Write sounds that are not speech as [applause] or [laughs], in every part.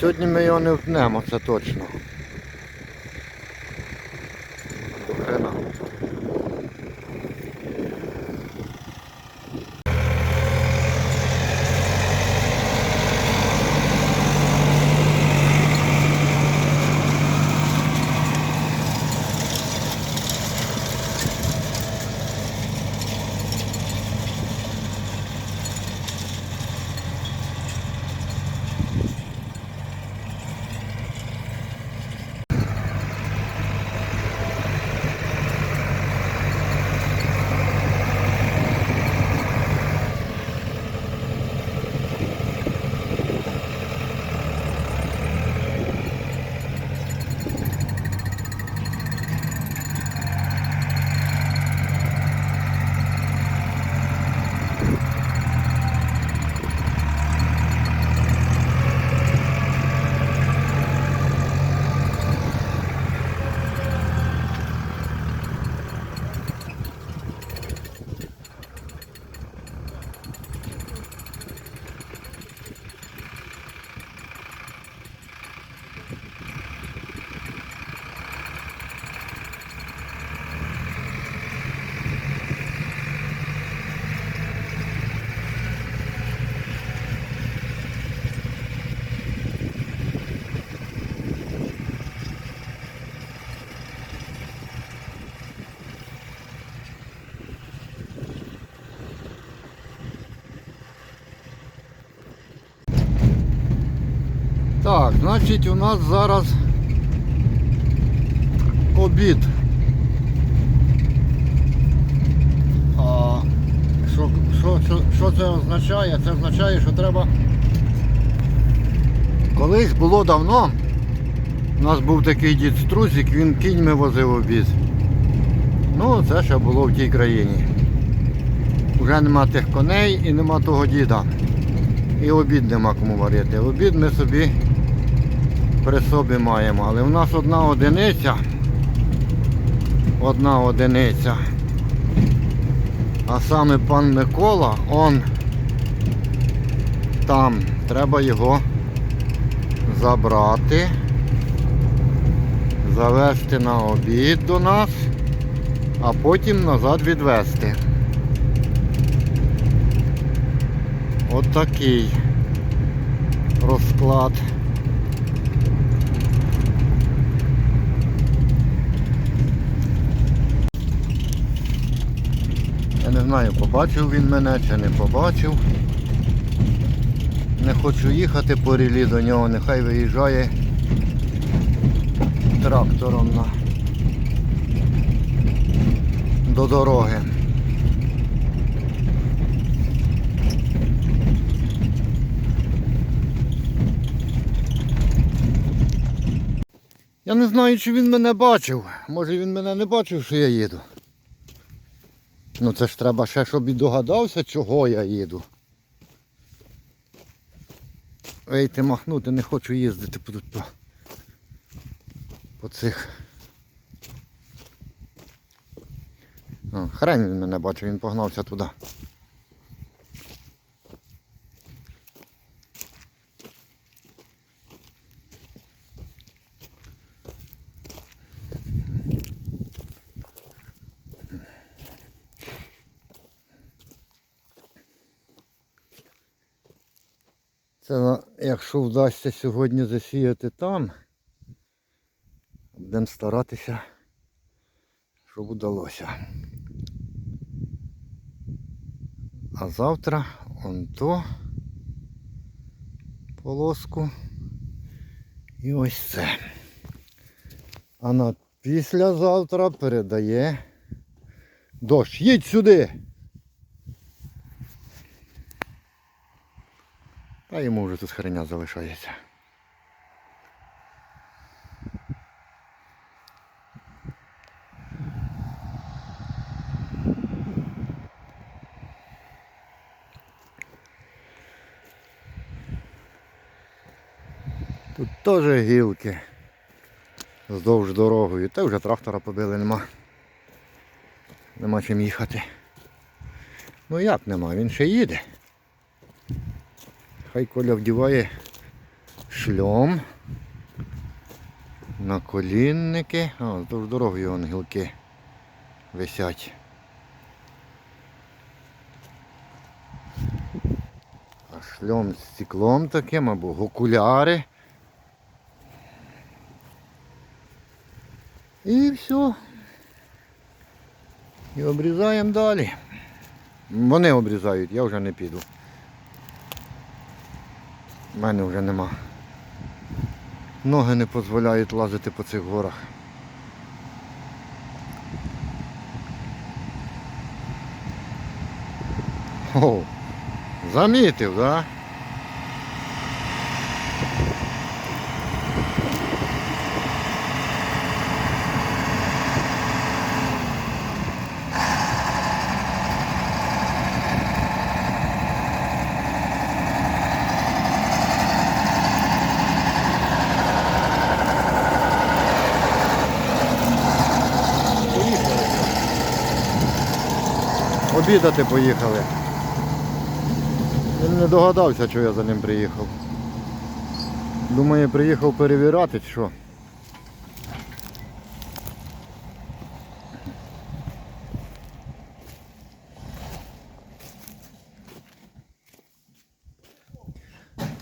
сьогодні ми його не впнемо, це точно. До хрена. Так, значить у нас зараз обід. А що, що, що, що це означає? Це означає, що треба. Колись було давно. У нас був такий дід Струзик, він кіньми возив обід. Ну, це ще було в тій країні. Вже нема тих коней і нема того діда. І обід нема кому варити. Обід ми собі при собі маємо. Але в нас одна одиниця. Одна одиниця. А саме пан Микола, он там. Треба його забрати, завести на обід до нас, а потім назад відвезти. От такий розклад. Я не знаю, побачив він мене чи не побачив. Не хочу їхати по рілі до нього, нехай виїжджає трактором на до дороги. Я не знаю, чи він мене бачив. Може він мене не бачив, що я їду. Ну це ж треба ще, щоб і догадався, чого я їду. Вийти махнути, не хочу їздити тут по, по цих. Хрен він мене бачив, він погнався туди. Це якщо вдасться сьогодні засіяти там, будемо старатися, щоб вдалося. А завтра он то полоску і ось це. А на післязавтра передає дощ. Їдь сюди! Та йому вже тут хреня залишається. Тут теж гілки вздовж дорогою. Та вже трактора побили, нема. Нема чим їхати. Ну як нема, він ще їде. Хай Коля вдіває шльом. Наколінники. А, вздовж дороги вон гілки висять. А шльом з стеклом таким або окуляри. І все. І обрізаємо далі. Вони обрізають, я вже не піду. У мене вже нема. Ноги не дозволяють лазити по цих горах. О, замітив, так? Да? Обідати поїхали. Він не догадався, що я за ним приїхав. Думає, приїхав перевіряти, що.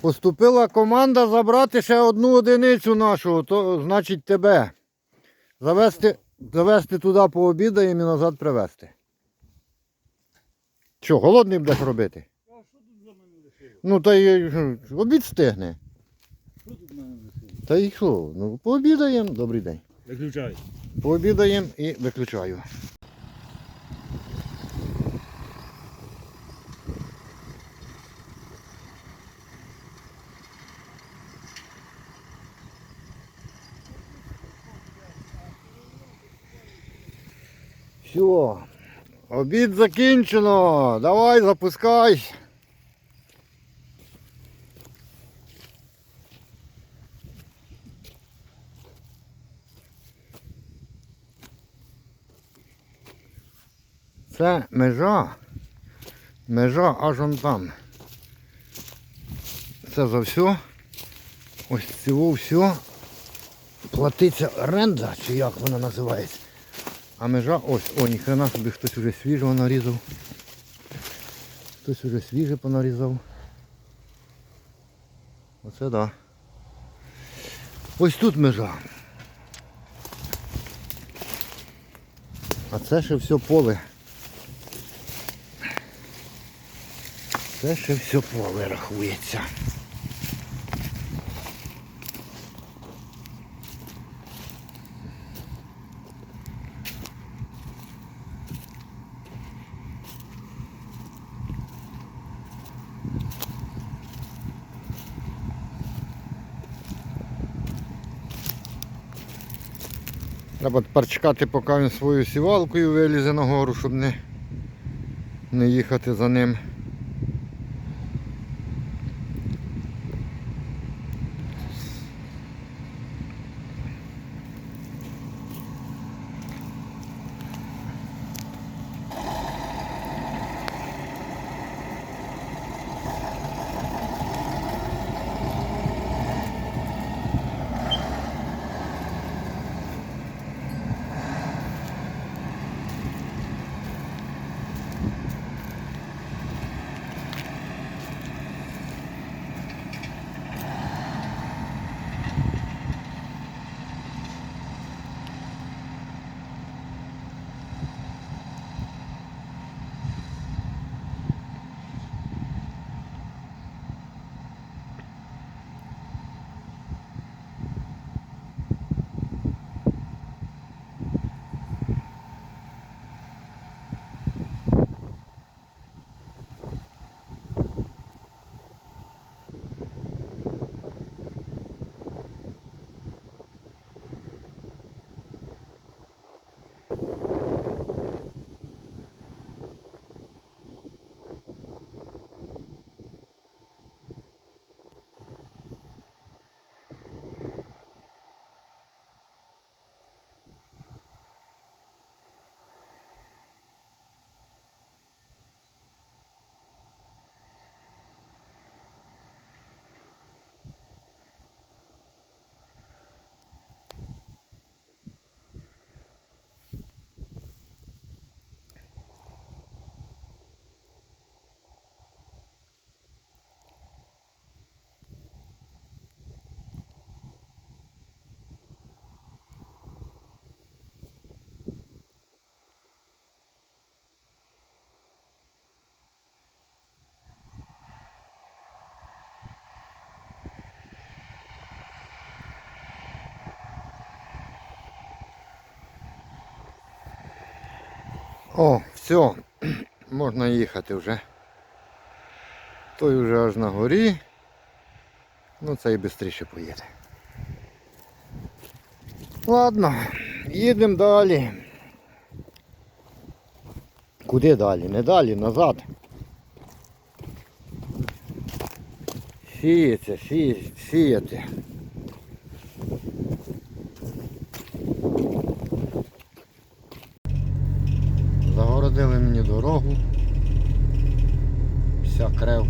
Поступила команда забрати ще одну одиницю нашу, то значить тебе. Завести, завести туди пообідаємо і назад привезти. Що, голодний будеш робити? А що тут за мене лишило? Ну та й е, обід стигне. Що тут в мене лишило? Та й що? Ну пообідаємо. Добрий день. Виключай. Пообідаємо і виключаю. Все, обід закінчено. Давай, запускай. Це межа. Межа аж он там. Це за все. Ось цього все. Платиться оренда, чи як вона називається. А межа ось, о, ніхрена собі хтось уже свіжого нарізав. Хтось уже свіже понарізав. Оце так. Да. Ось тут межа. А це ще все поле. Це ще все поле рахується. Треба тепер чекати, поки він свою сівалкою вилізе на гору, щоб не, не їхати за ним. О, все, [clears throat] можна їхати вже. Той вже аж на горі. Ну цей швидше поїде. Ладно, їдемо далі. Куди далі? Не далі, назад. Сіється, сіє, сіяти. Загородили мені дорогу. Вся крев.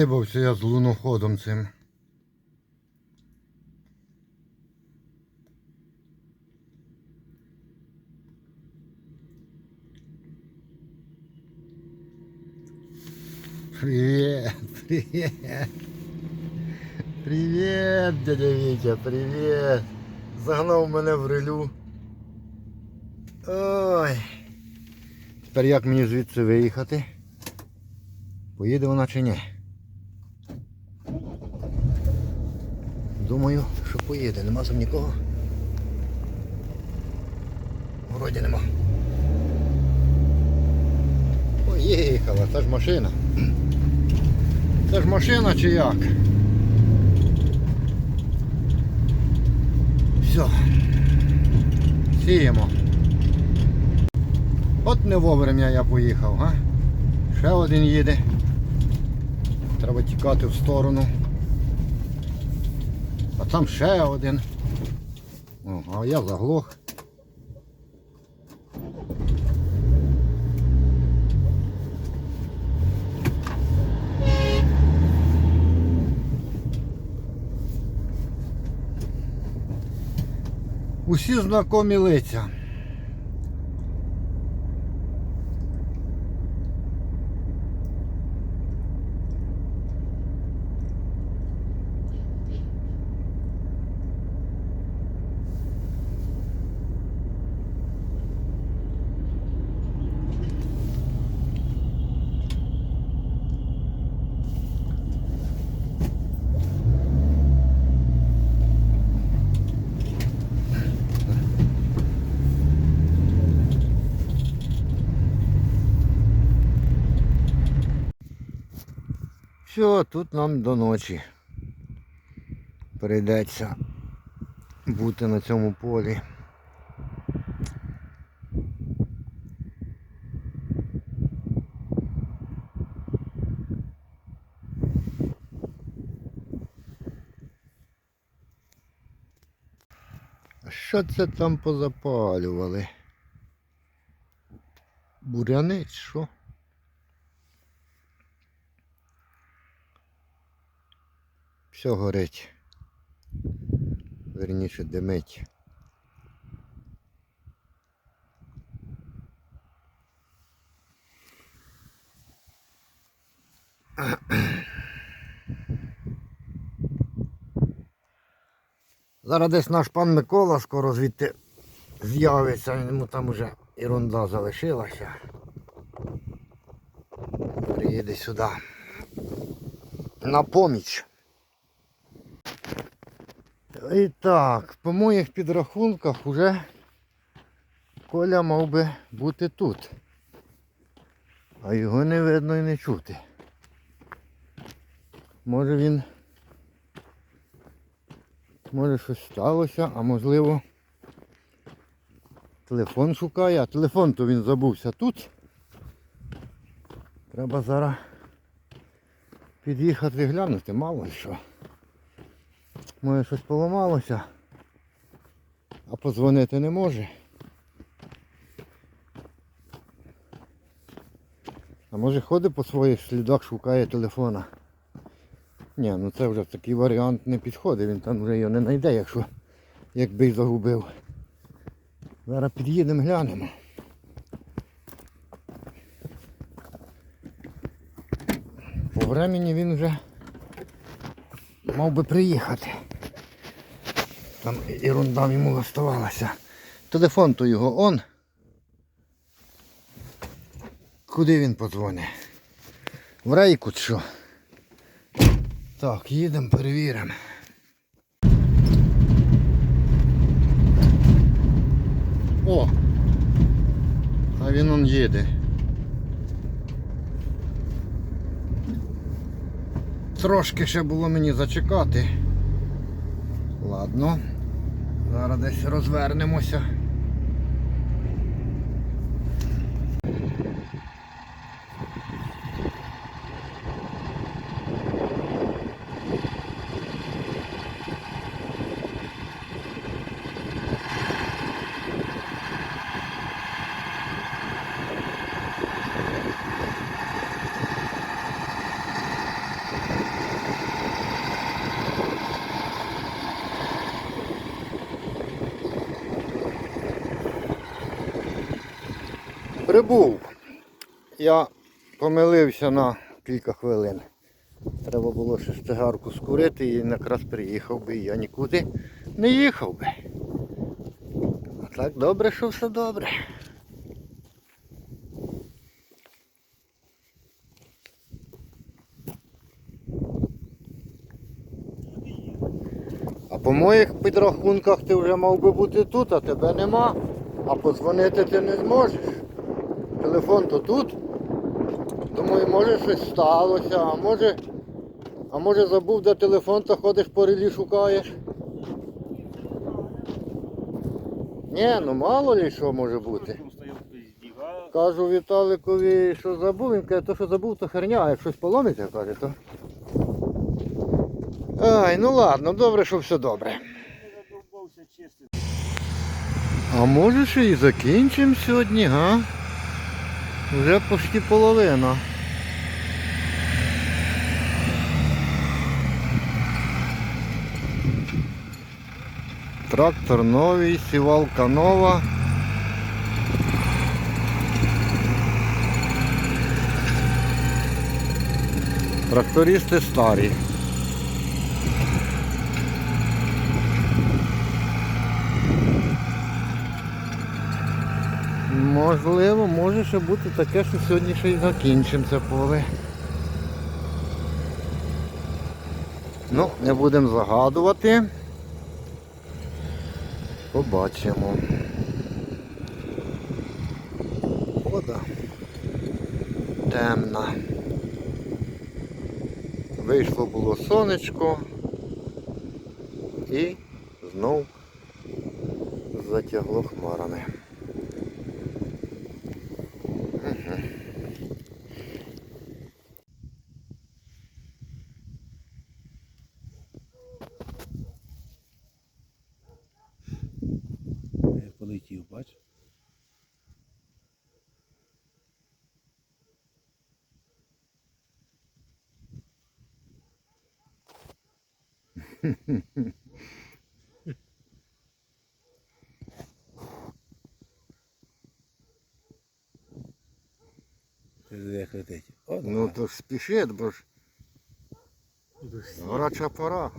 Здибався я з луноходом цим. Привет, привет. Привет, дядя Вітя, привет. Загнав мене в рилю. Ой. Тепер як мені звідси виїхати? Поїде вона чи ні? Думаю, що поїде, нема там нікого. Вроді нема. Поїхала, це ж машина. Це ж машина чи як? Все. Сіємо. От не вовремя я поїхав, га? Ще один їде. Треба тікати в сторону. Там ще один. О, а я заглох. Усі знакомі лиця. Все, тут нам до ночі прийдеться бути на цьому полі. Що це там позапалювали? Буряни що? Все горить. Верніше димить. Зараз десь наш пан Микола скоро звідти з'явиться, йому там уже ерунда залишилася. Приїде сюди. На поміч. І так, по моїх підрахунках уже Коля мав би бути тут. А його не видно і не чути. Може він... Може щось сталося, а можливо телефон шукає, а телефон то він забувся тут. Треба зараз під'їхати глянути, мало що. Може щось поламалося. А подзвонити не може. А може ходить по своїх слідах, шукає телефона. Ні, ну це вже такий варіант не підходить, він там вже його не знайде, якщо якби й загубив. Зараз під'їдемо, глянемо. По времені він вже мав би приїхати. Там ерунда йому оставалася. Телефон то його он. Куди він подзвонить? В рейку що? Так, їдемо, перевіримо. О! А він он їде. Трошки ще було мені зачекати. Ладно. Зараз десь розвернемося. Прибув. Я помилився на кілька хвилин. Треба було ще стигарку скурити і якраз приїхав би. Я нікуди не їхав би. А так добре, що все добре. А по моїх підрахунках ти вже мав би бути тут, а тебе нема. А подзвонити ти не зможеш. Телефон то тут. Думаю, може щось сталося, а може. А може забув, де телефон, то ходиш по релі шукаєш. Ні, ну мало ли що може бути. Кажу Віталикові, що забув, він каже, то що забув, то херня, а як щось поломиться, каже, то. Ай, ну ладно, добре, що все добре. А може ще і закінчимо сьогодні, га? Вже почти половина. Трактор новий, сівалка нова. Трактористи старі. Можливо, може ще бути таке, що сьогодні ще й закінчимо це поле. Ну, не будемо загадувати. Побачимо. Вода темна. Вийшло було сонечко і знов затягло хмарами. Я полетів, бач. Ти як летить. О, Ну то ж спішить, бо ж горяча пора.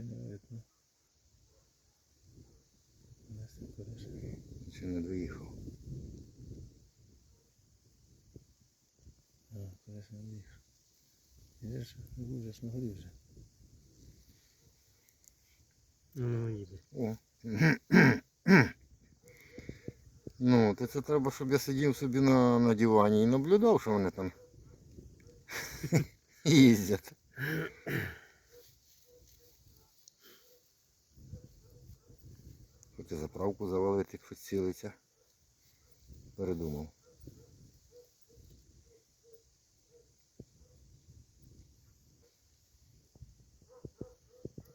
Коліна видно. Нас не кореш. Чи не доїхав? А, кореш не виїхав. Ідеш, будеш на горі вже. Ну, ну, їде. О. [coughs] Ну, то це треба, щоб я сидів собі на, на дивані і наблюдав, що вони там [laughs] їздять. Цілиться. Передумав.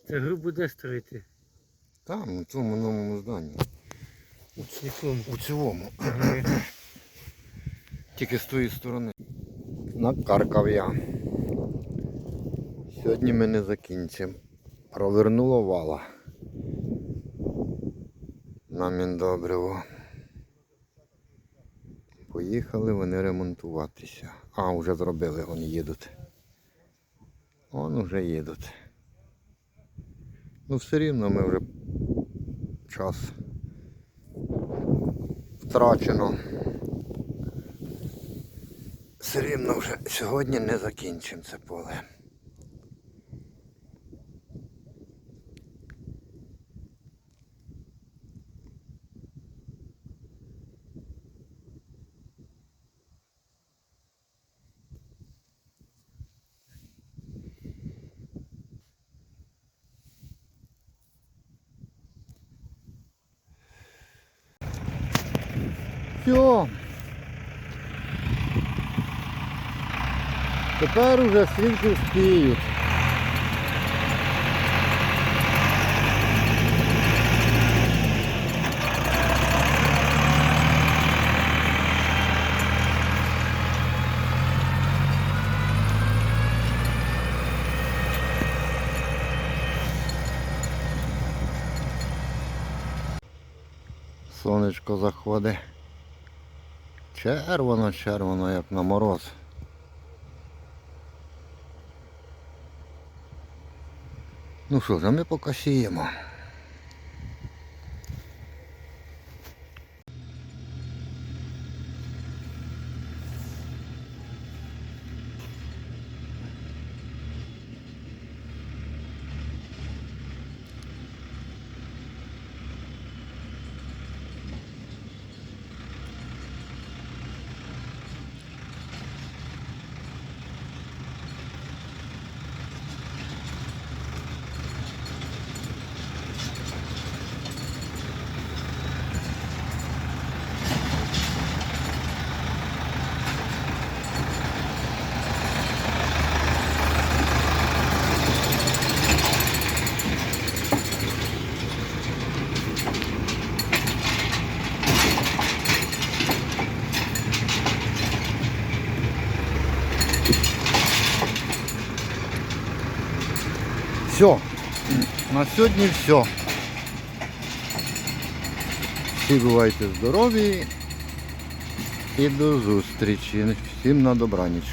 Це гру буде строїти. Там, у цьому новому зданні. В якому? У цілому. [clears throat] Тільки з тої сторони. Накаркав я. Сьогодні ми не закінчимо. Провернуло вала. На Міндобриво. Поїхали вони ремонтуватися. А, вже зробили, вони їдуть. Он вже їдуть. Ну все рівно ми вже час втрачено. Все рівно вже сьогодні не закінчимо це поле. Все. Тепер уже свинки спіють. Сонечко заходить. Червоно, червоно, як на мороз. Ну що ж, а ми поки сіємо. Все. На сьогодні все. Всі бувайте здорові і до зустрічі. Всім на добраніч.